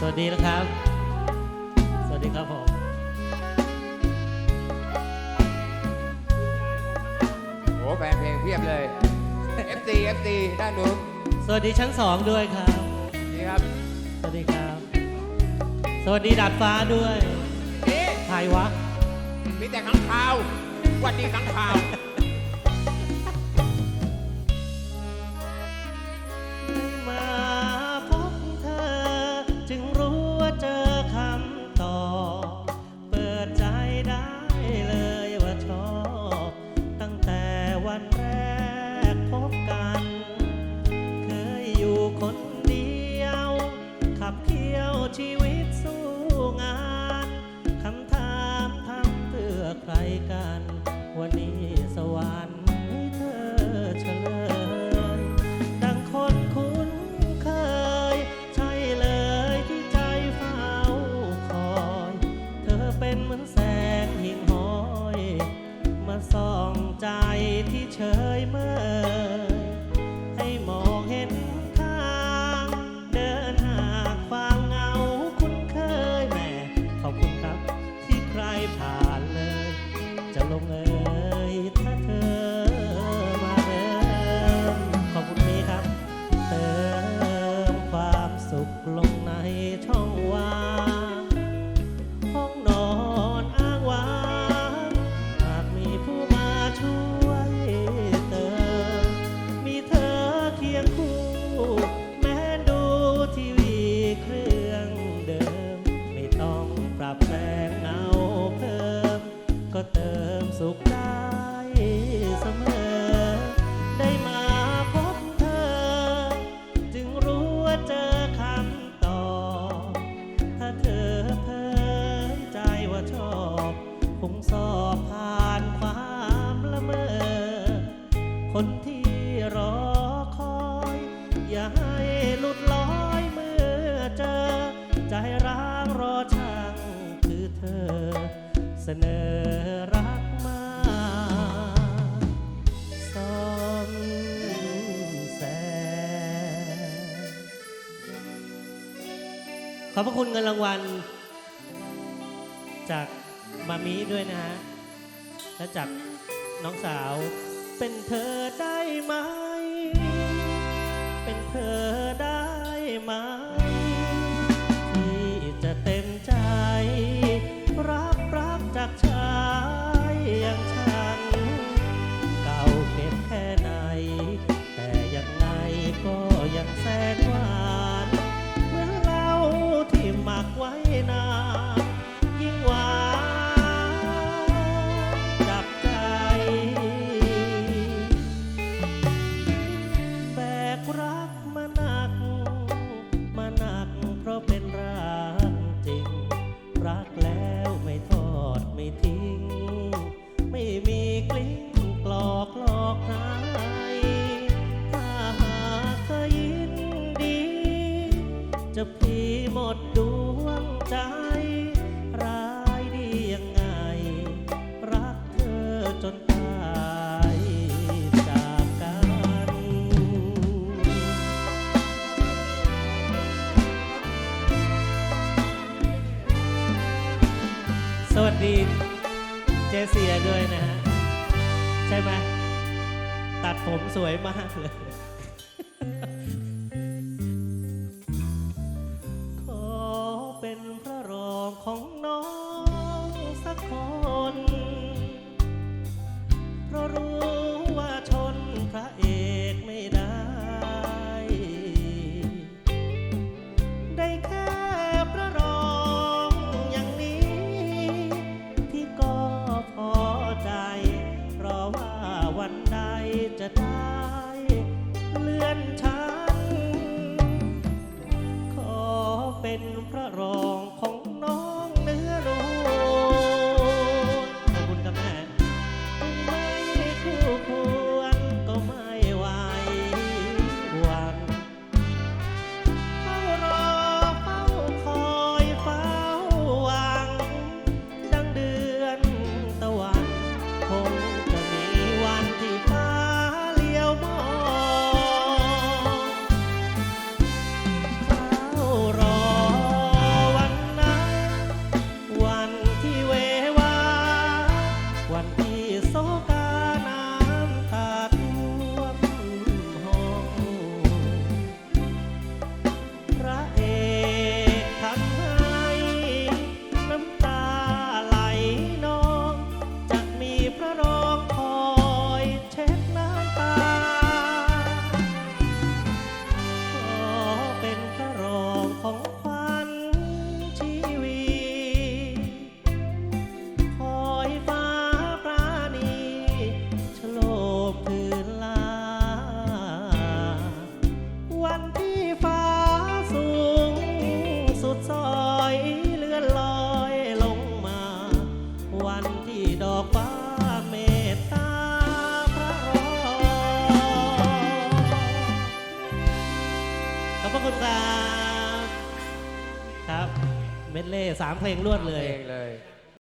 สวัสดีนะครับ สวัสดีครับผมโอ้แฟนเพลงเพียบเลย FT FT ด้านนู้นสวัสดีชั้นสองด้วยครับ นี่ครับสวัสดีครับ สวัสดีดาดฟ้าด้วยนี่ใครวะ มีแต่ขังข่าวหวันดีขังข่าว รอคอย อย่าให้หลุดลอยเมื่อเจอ ใจร้างรอช่างคือเธอ เสนอรักมาซ่อมแซมขอบพระคุณเงินรางวัล จากมามีด้วยนะฮะและจากน้องสาว เป็นเธอได้ไหม เป็นเธอได้ไหม ที่จะเต็มใจ รับรักจากชายอย่างฉัน เก่าเก็บแค่ไหน แต่ยังไงก็ยังแสนหวา อกหลอกใครถ้าหากเธอยินดี จะพลีหมดดวงใจ ร้ายดียังไง รักเธอจนตายจากกัน สวัสดีเจเซียด้วยนะฮะ ใช่ไหม ตัดผมสวยมากเลย ขอเป็นพระรองของน้องสักคนเพราะ ระรอง วันที่โศก เล่สามเพลงรวดเลย เพลงเลย